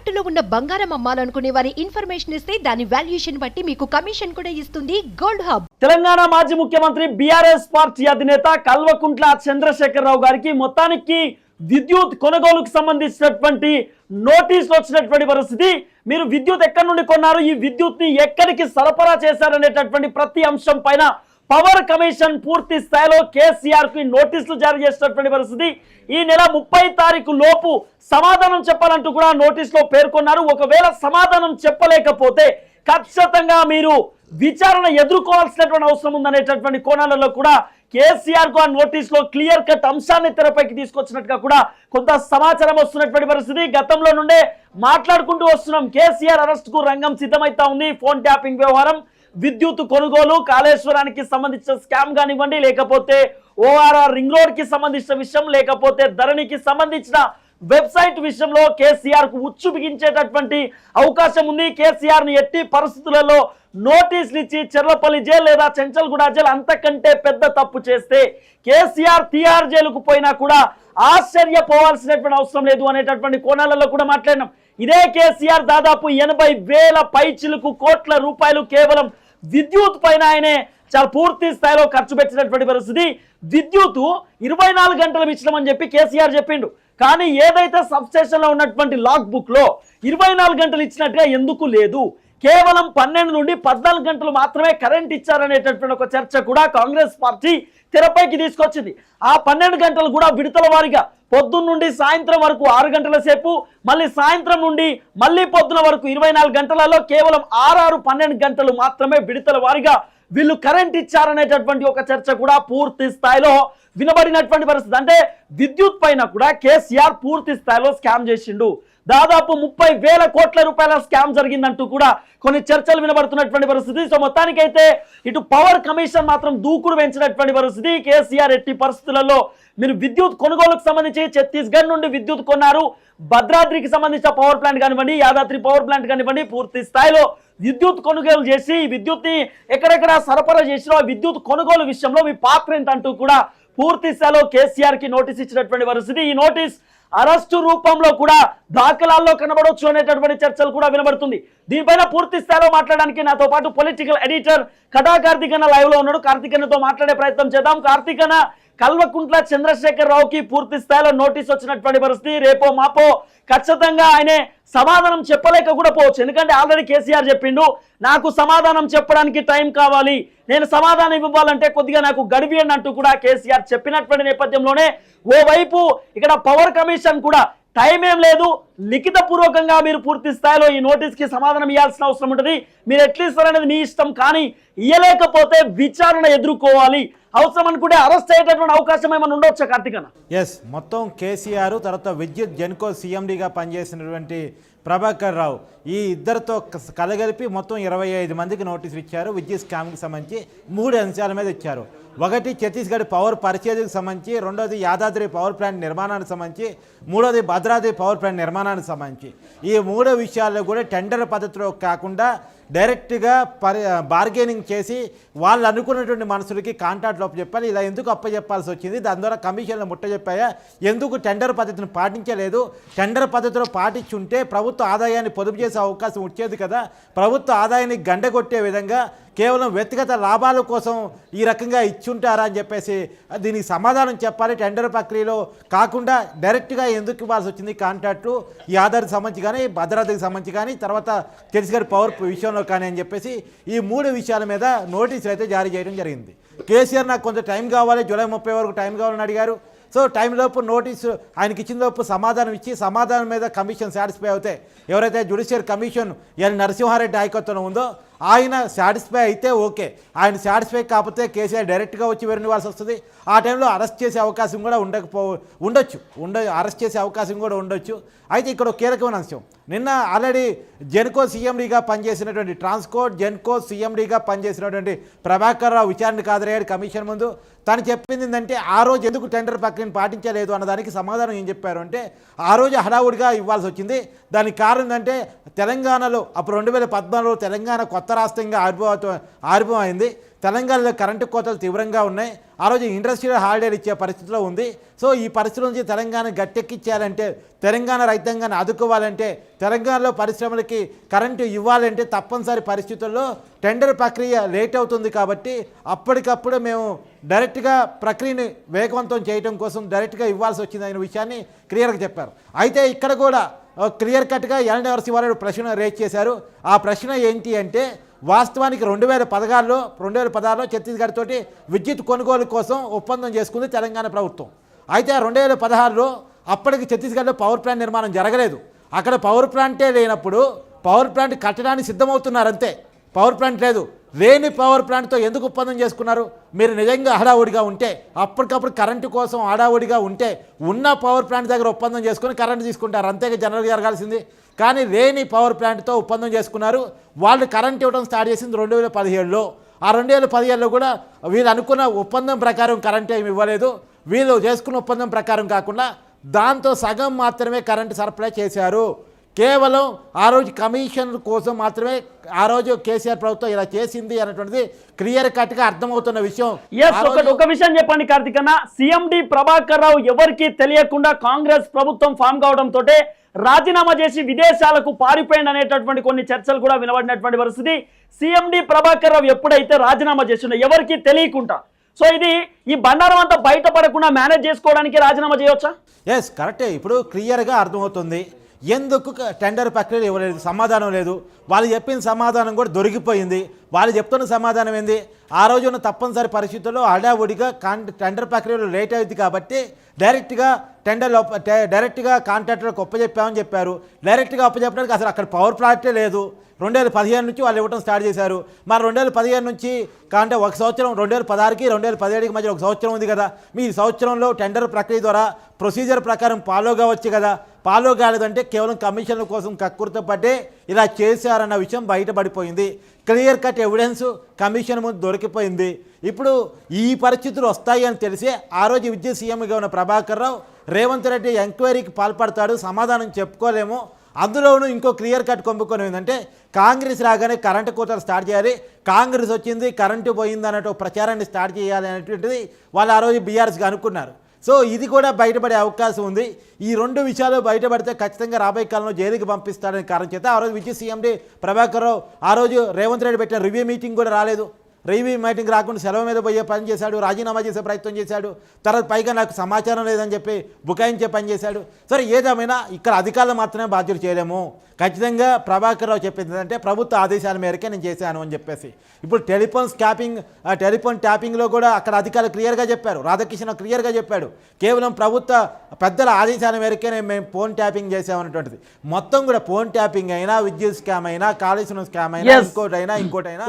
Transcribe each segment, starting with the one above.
తాకట్టులో ఉన్న బంగారం అమ్మాలనుకునే వారి ఇన్ఫర్మేషన్ ఇస్తే దాని వాల్యుయేషన్ బట్టి మీకు కమిషన్ కూడా ఇస్తుంది గోల్డ్ హబ్. తెలంగాణ మాజీ ముఖ్యమంత్రి బీఆర్ఎస్ పార్టీ అధినేత కల్వకుంట్ల చంద్రశేఖరరావు గారికి మొత్తానికి విద్యుత్ కొనుగోలుకు సంబంధించినటువంటి నోటీసులు వచ్చినటువంటి పరిస్థితి. మీరు విద్యుత్ ఎక్కడి నుండి కొన్నారు? ఈ విద్యుత్ని ఎక్కడికి సరఫరా చేశారనేటటువంటి ప్రతి అంశం పైన పవర్ కమిషన్ పూర్తి స్థాయిలో కేసీఆర్కి నోటీసులు జారీ చేసినటువంటి పరిస్థితి. ఈ నెల ముప్పై తారీఖు లోపు సమాధానం చెప్పాలంటూ కూడా నోటీసులో పేర్కొన్నారు. ఒకవేళ సమాధానం చెప్పలేకపోతే ఖచ్చితంగా మీరు విచారణ ఎదుర్కోవాల్సినటువంటి అవసరం ఉందనేటటువంటి కోణాలలో కూడా కేసీఆర్కు ఆ నోటీస్లో క్లియర్ కట్ అంశాన్ని తెరపైకి తీసుకొచ్చినట్టుగా కూడా కొంత సమాచారం వస్తున్నటువంటి పరిస్థితి. గతంలో నుండే మాట్లాడుకుంటూ వస్తున్నాం. కేసీఆర్ అరెస్ట్కు రంగం సిద్ధమైతా ఉంది. ఫోన్ ట్యాపింగ్ వ్యవహారం విద్యుత్ కొనుగోలు కాళేశ్వరానికి సంబంధించిన స్కామ్ కానివ్వండి లేకపోతే ఓఆర్ఆర్ రింగ్ రోడ్కి సంబంధించిన విషయం లేకపోతే ధరణికి సంబంధించిన వెబ్సైట్ విషయంలో కేసీఆర్కు ఉచ్చు బిగించేటటువంటి అవకాశం ఉంది. కేసీఆర్ని ఎట్టి పరిస్థితులలో నోటీసులు ఇచ్చి చెర్లపల్లి జైలు లేదా చెంచల్గూడ జైలు అంతకంటే పెద్ద తప్పు చేస్తే కేసీఆర్ టీఆర్ జైలుకు పోయినా కూడా ఆశ్చర్యపోవాల్సినటువంటి అవసరం లేదు అనేటటువంటి కోణాలలో కూడా మాట్లాడినాం. ఇదే కేసీఆర్ దాదాపు ఎనభై వేల పైచిలకు కోట్ల రూపాయలు కేవలం విద్యుత్ పైన ఆయనే చాలా పూర్తి స్థాయిలో ఖర్చు పెట్టినటువంటి పరిస్థితి. విద్యుత్ ఇరవై నాలుగు గంటలు ఇచ్చడం చెప్పి కేసీఆర్ చెప్పిండు. కానీ ఏదైతే సబ్స్టేషన్లో ఉన్నటువంటి లాక్ బుక్లో ఇరవై నాలుగు గంటలు ఇచ్చినట్టుగా ఎందుకు లేదు? కేవలం పన్నెండు నుండి పద్నాలుగు గంటలు మాత్రమే కరెంట్ ఇచ్చారనేటటువంటి ఒక చర్చ కూడా కాంగ్రెస్ పార్టీ తెరపైకి తీసుకొచ్చింది. ఆ పన్నెండు గంటలు కూడా విడతల వారిగా పొద్దున్న నుండి సాయంత్రం వరకు ఆరు గంటల సేపు మళ్ళీ సాయంత్రం నుండి మళ్ళీ పొద్దున వరకు ఇరవై నాలుగు గంటలలో కేవలం ఆరారు పన్నెండు గంటలు మాత్రమే విడతల వారిగా వీళ్ళు కరెంట్ ఇచ్చారనేటటువంటి ఒక చర్చ కూడా పూర్తి స్థాయిలో వినబడినటువంటి పరిస్థితి. అంటే విద్యుత్ పైన కూడా కేసీఆర్ పూర్తి స్థాయిలో స్కామ్ చేసిండు. దాదాపు ముప్పై వేల కోట్ల రూపాయల స్కామ్ జరిగిందంటూ కూడా కొన్ని చర్చలు వినబడుతున్నటువంటి పరిస్థితి. సో మొత్తానికైతే ఇటు పవర్ కమిషన్ మాత్రం దూకుడు పెంచినటువంటి పరిస్థితి. కేసీఆర్ ఎట్టి పరిస్థితులలో మీరు విద్యుత్ కొనుగోలుకు సంబంధించి ఛత్తీస్గఢ్ నుండి విద్యుత్ కొన్నారు. భద్రాద్రికి సంబంధించిన పవర్ ప్లాంట్ కానివ్వండి యాదాద్రి పవర్ ప్లాంట్ కానివ్వండి పూర్తి స్థాయిలో విద్యుత్ కొనుగోలు చేసి విద్యుత్ని ఎక్కడెక్కడ సరఫరా చేసినా విద్యుత్ కొనుగోలు విషయంలో మీ పాత్ర ఏంటంటూ కూడా పూర్తి స్థాయిలో కేసీఆర్కి నోటీస్ ఇచ్చినటువంటి పరిస్థితి. ఈ నోటీస్ అరెస్టు రూపంలో కూడా దాఖలాల్లో కనబడవచ్చు అనేటటువంటి చర్చలు కూడా వినబడుతుంది. దీనిపైన పూర్తి స్థాయిలో మాట్లాడడానికి నాతో పాటు పొలిటికల్ ఎడిటర్ కథా కార్తికన్న లైవ్లో ఉన్నాడు. కార్తికన్నతో మాట్లాడే ప్రయత్నం చేద్దాం. కార్తికన్న కల్వకుంట్ల చంద్రశేఖర్ రావుకి పూర్తి స్థాయిలో నోటీస్ వచ్చినటువంటి పరిస్థితి. రేపో మాపో ఖచ్చితంగా ఆయనే సమాధానం చెప్పలేక కూడా పోవచ్చు. ఎందుకంటే ఆల్రెడీ కేసీఆర్ చెప్పిండు నాకు సమాధానం చెప్పడానికి టైం కావాలి. నేను సమాధానం ఇవ్వాలంటే కొద్దిగా నాకు గడిపియండి అంటూ కూడా కేసీఆర్ చెప్పినటువంటి నేపథ్యంలోనే ఓవైపు ఇక్కడ పవర్ కమిషన్ కూడా టైం ఏం లేదు. లిఖిత పూర్వకంగా మీరు పూర్తి స్థాయిలో ఈ నోటీస్కి సమాధానం ఇవ్వాల్సిన అవసరం ఉంటుంది. మీరు ఎట్లా ఇస్తారనేది మీ ఇష్టం కానీ ఇయ్యలేకపోతే విచారణ ఎదుర్కోవాలి. అవసరం అనుకుంటే అరెస్ట్ అయ్యేటటువంటి అవకాశం ఏమైనా ఉండొచ్చా అన్న? ఎస్ మొత్తం కేసీఆర్ తర్వాత విద్యుత్ జెన్కో సీఎండీగా పనిచేసినటువంటి ప్రభాకర్ రావు. ఈ ఇద్దరితో కలగలిపి మొత్తం ఇరవై ఐదు మందికి నోటీసులు ఇచ్చారు. విద్యుత్ స్కామ్కి సంబంధించి మూడు అంశాల మీద ఇచ్చారు. ఒకటి ఛత్తీస్గఢ్ పవర్ పరిచేదికి సంబంధించి రెండోది యాదాద్రి పవర్ ప్లాంట్ నిర్మాణానికి సంబంధించి మూడోది భద్రాద్రి పవర్ ప్లాంట్ నిర్మాణానికి సంబంధించి. ఈ మూడో విషయాల్లో కూడా టెండర్ పద్ధతిలో కాకుండా డైరెక్ట్గా పరి బార్గెనింగ్ చేసి వాళ్ళు అనుకున్నటువంటి మనుషులకి కాంట్రాక్ట్లు అప్పచెప్పాలి ఇలా ఎందుకు అప్పచెప్పాల్సి వచ్చింది? దాని ద్వారా కమిషన్లు ముట్టజెప్పాయా? ఎందుకు టెండర్ పద్ధతిని పాటించలేదు? టెండర్ పద్ధతిలో పాటించుంటే ప్రభుత్వం ప్రభుత్వ ఆదాయాన్ని పొదుపు చేసే అవకాశం వచ్చేది కదా ప్రభుత్వ ఆదాయాన్ని గండగొట్టే విధంగా కేవలం వ్యక్తిగత లాభాల కోసం ఈ రకంగా ఇచ్చుంటారా అని చెప్పేసి దీనికి సమాధానం చెప్పాలి. టెండర్ ప్రక్రియలో కాకుండా డైరెక్ట్గా ఎందుకు ఇవ్వాల్సి వచ్చింది కాంట్రాక్టు ఈ ఆధార్కి సంబంధించి కానీ భద్రతకి సంబంధించి కానీ తర్వాత ఛత్తీస్గఢ్ పవర్ విషయంలో కానీ అని చెప్పేసి ఈ మూడు విషయాల మీద నోటీసులు అయితే జారీ చేయడం జరిగింది. కేసీఆర్ నాకు కొంత టైం కావాలి జూలై ముప్పై వరకు టైం కావాలని అడిగారు. సో టైంలోపు నోటీసు ఆయనకి ఇచ్చిన లోపు సమాధానం ఇచ్చి సమాధానం మీద కమిషన్ సాటిస్ఫై అవుతే ఎవరైతే జుడిషియల్ కమిషన్ ఎల్ నరసింహారెడ్డి నాయకత్వంలో ఉందో ఆయన సాటిస్ఫై అయితే ఓకే. ఆయన సాటిస్ఫై కాకపోతే కేసీఆర్ డైరెక్ట్గా వచ్చి వెరనివ్వాల్సి వస్తుంది. ఆ టైంలో అరెస్ట్ చేసే అవకాశం కూడా ఉండకపో ఉండొచ్చు. ఉండ అరెస్ట్ చేసే అవకాశం కూడా ఉండొచ్చు. అయితే ఇక్కడ కీలకమైన అంశం. నిన్న ఆల్రెడీ జెన్కో సీఎండీగా పనిచేసినటువంటి ట్రాన్స్కోర్ట్ జెన్కో సీఎండీగా పనిచేసినటువంటి ప్రభాకర్ రావు విచారణకు హాజరయ్యాడు కమిషన్ ముందు. తను చెప్పింది ఏంటంటే ఆ రోజు ఎందుకు టెండర్ ప్రక్రియను పాటించలేదు? అన్నదానికి సమాధానం ఏం చెప్పారు అంటే ఆ రోజు హడావుడిగా ఇవ్వాల్సి వచ్చింది. దానికి కారణం ఏంటంటే తెలంగాణలో అప్పుడు రెండు వేల పద్నాలుగులో తెలంగాణ కొత్త రాష్ట్రంగా ఆవిర్భావ ఆవిర్భావం అయింది. తెలంగాణలో కరెంటు కోతలు తీవ్రంగా ఉన్నాయి. ఆ రోజు ఇండస్ట్రియల్ హాలిడేలు ఇచ్చే పరిస్థితిలో ఉంది. సో ఈ పరిస్థితి నుంచి తెలంగాణ గట్టెక్కించాలంటే తెలంగాణ రైతాంగాన్ని ఆదుకోవాలంటే తెలంగాణలో పరిశ్రమలకి కరెంటు ఇవ్వాలంటే తప్పనిసరి పరిస్థితుల్లో టెండర్ ప్రక్రియ లేట్ అవుతుంది కాబట్టి అప్పటికప్పుడు మేము డైరెక్ట్గా ప్రక్రియని వేగవంతం చేయడం కోసం డైరెక్ట్గా ఇవ్వాల్సి వచ్చింది అనే విషయాన్ని క్లియర్గా చెప్పారు. అయితే ఇక్కడ కూడా క్లియర్ కట్గా ఎల్ శివారెడ్డి ప్రశ్న రేజ్ చేశారు. ఆ ప్రశ్న ఏంటి అంటే వాస్తవానికి రెండు వేల పదహారులో రెండు వేల పదహారులో ఛత్తీస్గఢ్ తోటి విద్యుత్ కొనుగోలు కోసం ఒప్పందం చేసుకుంది తెలంగాణ ప్రభుత్వం. అయితే రెండు వేల పదహారులో అప్పటికి ఛత్తీస్గఢ్లో పవర్ ప్లాంట్ నిర్మాణం జరగలేదు. అక్కడ పవర్ ప్లాంటే లేనప్పుడు పవర్ ప్లాంట్ కట్టడానికి సిద్ధమవుతున్నారు అంతే పవర్ ప్లాంట్ లేదు. లేని పవర్ ప్లాంట్తో ఎందుకు ఒప్పందం చేసుకున్నారు? మీరు నిజంగా హడావుడిగా ఉంటే అప్పటికప్పుడు కరెంటు కోసం హడావుడిగా ఉంటే ఉన్న పవర్ ప్లాంట్ దగ్గర ఒప్పందం చేసుకొని కరెంటు తీసుకుంటారు. అంతేగా జనరల్గా జరగాల్సింది. కానీ లేని పవర్ ప్లాంట్తో ఒప్పందం చేసుకున్నారు. వాళ్ళు కరెంట్ ఇవ్వడం స్టార్ట్ చేసింది రెండు వేల పదిహేడులో. ఆ రెండు వేల పదిహేడులో కూడా వీళ్ళు అనుకున్న ఒప్పందం ప్రకారం కరెంట్ ఏమి ఇవ్వలేదు. వీళ్ళు చేసుకున్న ఒప్పందం ప్రకారం కాకుండా దాంతో సగం మాత్రమే కరెంటు సరఫరా చేశారు. కేవలం ఆ రోజు కమిషన్ కోసం మాత్రమే ఆ రోజు కేసీఆర్ ప్రభుత్వం ఇలా చేసింది అన్నటువంటిది క్లియర్ కట్గా అర్థమవుతున్న విషయం. ఒక విషయం చెప్పండి కార్తికన్న సిఎండి ప్రభాకర్ రావు ఎవరికి తెలియకుండా కాంగ్రెస్ ప్రభుత్వం ఫామ్ కావడం తోటే రాజీనామా చేసి విదేశాలకు పారిపోయింది అనేటటువంటి కొన్ని చర్చలు కూడా వినబడినటువంటి పరిస్థితి. సీఎండి ప్రభాకర్ రావు ఎప్పుడైతే రాజీనామా చేసిండో ఎవరికి తెలియకుండా. సో ఇది ఈ బండారం అంతా బయటపడకుండా మేనేజ్ చేసుకోవడానికి రాజీనామా చేయవచ్చా ఎస్ కరెక్టే. ఇప్పుడు క్లియర్గా అర్థమవుతుంది. ఎందుకు టెండర్ ప్రక్రియ ఇవ్వలేదు? సమాధానం లేదు. వాళ్ళు చెప్పిన సమాధానం కూడా దొరికిపోయింది. వాళ్ళు చెప్తున్న సమాధానం ఏంది? ఆ రోజు ఉన్న తప్పనిసరి పరిస్థితుల్లో హడావుడిగా కాన్ టెండర్ ప్రక్రియలో లేట్ అయింది కాబట్టి డైరెక్ట్గా టెండర్ డైరెక్ట్గా కాంట్రాక్టర్కి ఒప్పచెప్పామని చెప్పారు. డైరెక్ట్గా అప్పచెప్పడానికి అసలు అక్కడ పవర్ ప్లాంటే లేదు. రెండు వేల పదిహేను నుంచి వాళ్ళు ఇవ్వడం స్టార్ట్ చేశారు. మరి రెండు వేల పదిహేను నుంచి అంటే ఒక సంవత్సరం రెండు వేల పదహారుకి రెండు వేల పదిహేడుకి మధ్య ఒక సంవత్సరం ఉంది కదా. మీ సంవత్సరంలో టెండర్ ప్రక్రియ ద్వారా ప్రొసీజర్ ప్రకారం ఫాలో కావచ్చు కదా. ఫాలో కాలేదంటే కేవలం కమిషన్ల కోసం కక్కుర్తపడ్డే ఇలా చేశారన్న విషయం బయటపడిపోయింది. క్లియర్ కట్ ఎవిడెన్స్ కమిషన్ ముందు దొరికిపోయింది. ఇప్పుడు ఈ పరిస్థితులు వస్తాయి అని తెలిసే ఆ రోజు విద్యుత్ సీఎంగా ఉన్న ప్రభాకర్ రావు రేవంత్ రెడ్డి ఎంక్వైరీకి పాల్పడతాడు సమాధానం చెప్పుకోలేము. అందులోనూ ఇంకో క్లియర్ కట్ కొంపుకొని ఏంటంటే కాంగ్రెస్ రాగానే కరెంటు కోతలు స్టార్ట్ చేయాలి. కాంగ్రెస్ వచ్చింది కరెంటు పోయింది అన్నట్టు ప్రచారాన్ని స్టార్ట్ చేయాలి అనేటువంటిది వాళ్ళు ఆ రోజు బీఆర్ఎస్గా అనుకున్నారు. సో ఇది కూడా బయటపడే అవకాశం ఉంది. ఈ రెండు విషయాలు బయటపడితే ఖచ్చితంగా రాబోయే కాలంలో జైలుకి పంపిస్తాడని కారణం చేత ఆ రోజు విజయ్ సీఎండి ప్రభాకర్ రావు ఆ రోజు రేవంత్ రెడ్డి పెట్టిన రివ్యూ మీటింగ్ కూడా రాలేదు. రివ్యూ మీటింగ్ రాకుండా సెలవు మీద పోయే పని చేశాడు రాజీనామా చేసే ప్రయత్నం చేశాడు తర్వాత పైగా నాకు సమాచారం లేదని చెప్పి బుకాయించే పని చేశాడు. సరే ఏదేమైనా ఇక్కడ అధికారులు మాత్రమే బాధ్యత చేయలేము. ఖచ్చితంగా ప్రభాకర్ రావు చెప్పింది ఏంటంటే ప్రభుత్వ ఆదేశాల మేరకే నేను చేశాను అని చెప్పేసి. ఇప్పుడు టెలిఫోన్ స్కాపింగ్ టెలిఫోన్ ట్యాపింగ్లో కూడా అక్కడ అధికారులు క్లియర్గా చెప్పారు. రాధాకృష్ణ క్లియర్గా చెప్పాడు. కేవలం ప్రభుత్వ పెద్దల ఆదేశాల మేరకే నేను మేము ఫోన్ ట్యాపింగ్ చేసామన్నటువంటిది మొత్తం కూడా ఫోన్ ట్యాపింగ్ అయినా విద్యుత్ స్కామ్ అయినా కాళేశ్వరం స్కామ్ అయినా. ఇంకోటైనా ఇంకోటైనా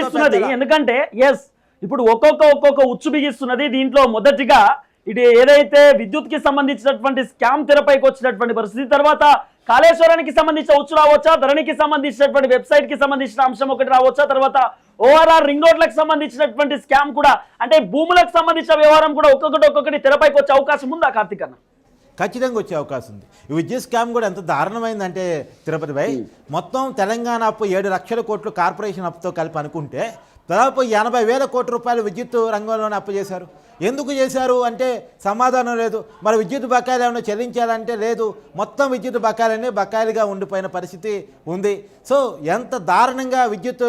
బిగిస్తున్నది. ఎందుకంటే ఎస్ ఇప్పుడు ఒక్కొక్క ఒక్కొక్క ఉచ్చు బిగిస్తున్నది. దీంట్లో మొదటిగా ఇది ఏదైతే విద్యుత్కి సంబంధించినటువంటి స్కామ్ తెరపైకి వచ్చినటువంటి పరిస్థితి తర్వాత కాళేశ్వరానికి సంబంధించిన ఉచ్చు రావచ్చా ధరణికి సంబంధించినటువంటి వెబ్సైట్కి సంబంధించిన అంశం ఒకటి రావచ్చా తర్వాత ఓఆర్ఆర్ రింగ్ రోడ్లకు సంబంధించినటువంటి స్కామ్ కూడా అంటే భూములకు సంబంధించిన వ్యవహారం కూడా ఒక్కొక్కటి ఒక్కొక్కటి తెరపైకి వచ్చే అవకాశం ఉందా కార్తీక్ అన్న? ఖచ్చితంగా వచ్చే అవకాశం ఉంది. ఈ విద్యుత్ స్కామ్ కూడా ఎంత దారుణమైందంటే తిరుపతి భాయ్ మొత్తం తెలంగాణ అప్పు ఏడు లక్షల కోట్లు కార్పొరేషన్ అప్పుతో కలిపి అనుకుంటే దాదాపు ఎనభై వేల కోట్ల రూపాయలు విద్యుత్ రంగంలోనే అప్పు చేశారు. ఎందుకు చేశారు అంటే సమాధానం లేదు. మరి విద్యుత్ బకాయిలు ఏమైనా చెల్లించాలంటే లేదు. మొత్తం విద్యుత్ బకాయిలన్నీ బకాయిలుగా ఉండిపోయిన పరిస్థితి ఉంది. సో ఎంత దారుణంగా విద్యుత్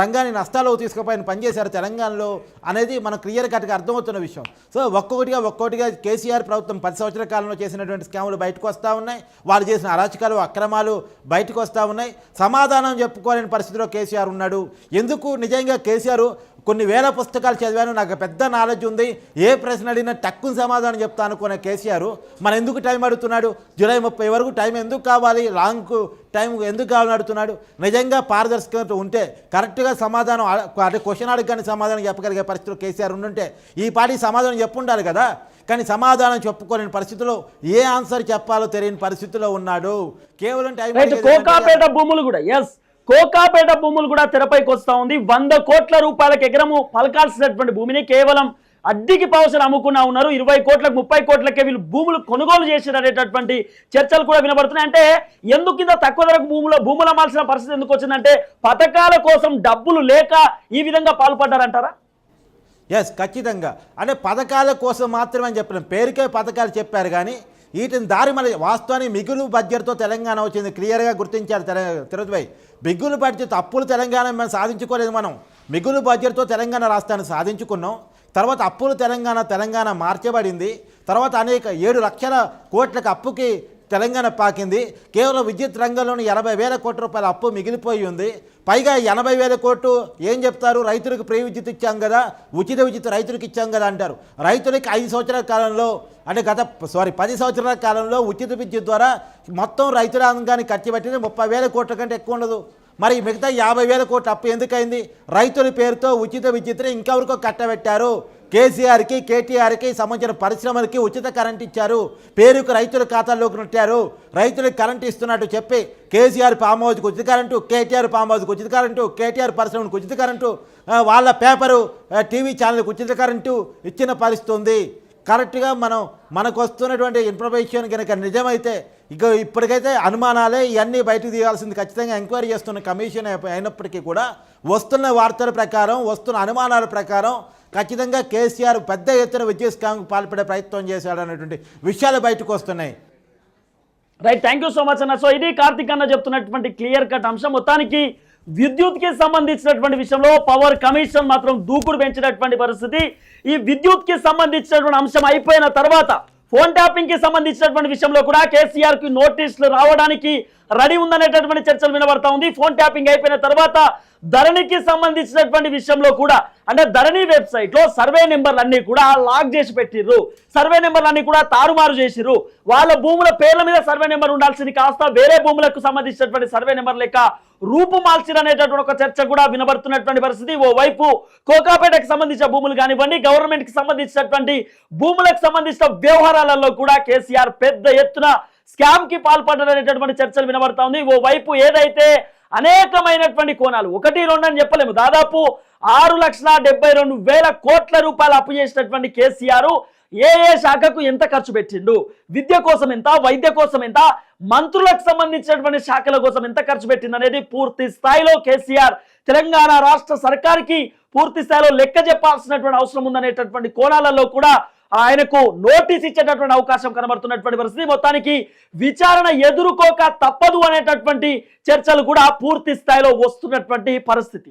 రంగాన్ని నష్టాలు తీసుకుపోయిన పనిచేశారు తెలంగాణలో అనేది మనం క్లియర్ కట్గా అర్థమవుతున్న విషయం. సో ఒక్కొక్కటిగా ఒక్కొక్కటిగా కేసీఆర్ ప్రభుత్వం పది సంవత్సరాల కాలంలో చేసినటువంటి స్కాములు బయటకు వస్తూ ఉన్నాయి. వాళ్ళు చేసిన అరాచకాలు అక్రమాలు బయటకు వస్తూ ఉన్నాయి. సమాధానం చెప్పుకోలేని పరిస్థితిలో కేసీఆర్ ఉన్నాడు. ఎందుకు? నిజంగా కేసీఆర్ కొన్ని వేల పుస్తకాలు చదివాను నాకు పెద్ద నాలెడ్జ్ ఉంది. ఏ ప్రశ్న అడిగినా టక్కున సమాధానం చెప్తా అనుకునే కేసీఆర్ మన ఎందుకు టైం అడుగుతున్నాడు? జూలై ముప్పై వరకు టైం ఎందుకు కావాలి? లాంగ్ టైం ఎందుకు కావాలని అడుగుతున్నాడు? నిజంగా పారదర్శకత ఉంటే కరెక్ట్గా సమాధానం అంటే క్వశ్చన్ అడగని సమాధానం చెప్పగలిగే పరిస్థితిలో కేసీఆర్ ఉండుంటే ఈ పాటికి సమాధానం చెప్పుండాలి కదా? కానీ సమాధానం చెప్పుకోలేని పరిస్థితిలో ఏ ఆన్సర్ చెప్పాలో తెలియని పరిస్థితిలో ఉన్నాడు. కేవలం టైం భూములు కూడా ఎస్ కోకాపేట భూములు కూడా తెరపైకి వస్తూ ఉంది. వంద కోట్ల రూపాయలకు ఎకరము పలకాల్సినటువంటి భూమిని కేవలం అడ్డికి పావసలు అమ్ముకున్నా ఉన్నారు. ఇరవై కోట్లకు ముప్పై కోట్లకే వీళ్ళు భూములు కొనుగోలు చేసిన అనేటటువంటి చర్చలు కూడా వినబడుతున్నాయి. అంటే ఎందుకు ఇంత తక్కువ ధరకు భూములు భూములు అమ్మాల్సిన పరిస్థితి ఎందుకు వచ్చిందంటే పథకాల కోసం డబ్బులు లేక ఈ విధంగా పాల్పడ్డారంటారా? ఎస్ ఖచ్చితంగా. అంటే పథకాల కోసం మాత్రమే అని చెప్పిన పేరుకే పథకాలు చెప్పారు కానీ వీటిని దారి మళ్ళీ వాస్తవానికి మిగులు బడ్జెట్తో తెలంగాణ వచ్చింది. క్లియర్గా గుర్తించారు తిరుపతి భాయ్ మిగులు బడ్జెట్ అప్పులు తెలంగాణ మనం సాధించుకోలేదు మనం. మిగులు బడ్జెట్తో తెలంగాణ రాష్ట్రాన్ని సాధించుకున్నాం. తర్వాత అప్పులు తెలంగాణ తెలంగాణ మార్చబడింది. తర్వాత అనేక ఏడు లక్షల కోట్లకు అప్పుకి తెలంగాణ పాకింది. కేవలం విద్యుత్ రంగంలోని ఎనభై వేల కోట్ల రూపాయల అప్పు మిగిలిపోయి ఉంది. పైగా ఎనభై వేల కోట్లు ఏం చెప్తారు? రైతులకు ప్రీ విద్యుత్ ఇచ్చాం కదా ఉచిత విద్యుత్ రైతులకు ఇచ్చాం కదా అంటారు. రైతులకి ఐదు సంవత్సరాల కాలంలో అంటే గత సారీ పది సంవత్సరాల కాలంలో ఉచిత విద్యుత్ ద్వారా మొత్తం రైతుల రంగాన్ని ఖర్చు పెట్టిన ముప్పై వేల కోట్ల కంటే ఎక్కువ ఉండదు. మరి మిగతా యాభై వేల కోట్ల అప్పు ఎందుకైంది? రైతుల పేరుతో ఉచిత విచిత్ర ఇంకెవరికో కట్టబెట్టారు? కేసీఆర్కి కేటీఆర్కి సంబంధించిన పరిశ్రమలకి ఉచిత కరెంట్ ఇచ్చారు. పేరుకు రైతుల ఖాతాల్లోకి నెట్టారు. రైతులకు కరెంట్ ఇస్తున్నట్టు చెప్పి కేసీఆర్ ఫామ్ హౌస్కి ఉచిత కరెంటు కేటీఆర్ ఫామ్ హౌస్కి ఉచిత కరెంటు కేటీఆర్ పరిశ్రమకు ఉచిత కరెంటు వాళ్ళ పేపరు టీవీ ఛానల్కి ఉచిత కరెంటు ఇచ్చిన పరిస్థితి ఉంది కరెక్ట్గా మనం మనకు వస్తున్నటువంటి ఇన్ఫర్మేషన్ కనుక నిజమైతే ఇక ఇప్పటికైతే అనుమానాలే ఇవన్నీ బయటకు తీయాల్సింది ఖచ్చితంగా ఎంక్వైరీ చేస్తున్న కమిషన్ అయినప్పటికీ కూడా వస్తున్న వార్తల ప్రకారం వస్తున్న అనుమానాల ప్రకారం ఖచ్చితంగా కేసీఆర్ పెద్ద ఎత్తున విద్యుత్ పాల్పడే ప్రయత్నం చేశాడు అనేటువంటి విషయాలు బయటకు వస్తున్నాయి. Right thank you so much అన్న. సో ఇది కార్తిక్ అన్న చెప్తున్నటువంటి క్లియర్ కట్ అంశం. మొత్తానికి విద్యుత్కి సంబంధించినటువంటి విషయంలో పవర్ కమిషన్ మాత్రం దూకుడు పెంచినటువంటి పరిస్థితి. ఈ విద్యుత్కి సంబంధించినటువంటి అంశం అయిపోయిన తర్వాత ఫోన్ ట్యాపింగ్కి సంబంధించినటువంటి విషయంలో కూడా కేసీఆర్కి నోటీసులు రావడానికి రెడీ ఉందనేటటువంటి చర్చలు వినబడతా ఉంది. ఫోన్ ట్యాపింగ్ అయిపోయిన తర్వాత ధరణికి సంబంధించినటువంటి విషయంలో కూడా అంటే ధరణి వెబ్సైట్లో సర్వే నెంబర్లు అన్ని కూడా లాక్ చేసి పెట్టిర్రు. సర్వే నెంబర్లు అన్ని కూడా తారుమారు చేసిర్రు. వాళ్ళ భూముల పేర్ల మీద సర్వే నెంబర్ ఉండాల్సింది కాస్త వేరే భూములకు సంబంధించినటువంటి సర్వే నెంబర్ లెక్క రూపుమాల్చిన అనేటటువంటి ఒక చర్చ కూడా వినబడుతున్నటువంటి పరిస్థితి. ఓ వైపు కోకాపేటకు సంబంధించిన భూములు కానివ్వండి గవర్నమెంట్కి సంబంధించినటువంటి భూములకు సంబంధించిన వ్యవహారాలలో కూడా కేసీఆర్ పెద్ద ఎత్తున స్కామ్కి పాల్పడ్డారనేటటువంటి చర్చలు వినబడతా ఉంది. ఓ వైపు ఏదైతే అనేకమైనటువంటి కోణాలు ఒకటి రెండు అని చెప్పలేము. దాదాపు ఆరు లక్షల డెబ్బై రెండు వేల కోట్ల రూపాయలు అప్పు చేసినటువంటి కేసీఆర్ ఏ ఏ శాఖకు ఎంత ఖర్చు పెట్టిండు? విద్య కోసం ఎంత వైద్య కోసం ఎంత మంత్రులకు సంబంధించినటువంటి శాఖల కోసం ఎంత ఖర్చు పెట్టింది అనేది పూర్తి స్థాయిలో కేసీఆర్. తెలంగాణ రాష్ట్ర సర్కార్కి పూర్తి స్థాయిలో లెక్క చెప్పాల్సినటువంటి అవసరం ఉందనేటటువంటి కోణాలలో కూడా ఆయనకు నోటీస్ ఇచ్చేటటువంటి అవకాశం కనబడుతున్నటువంటి పరిస్థితి. మొత్తానికి విచారణ ఎదుర్కోక తప్పదు అనేటటువంటి చర్చలు కూడా పూర్తి స్థాయిలో వస్తున్నటువంటి పరిస్థితి.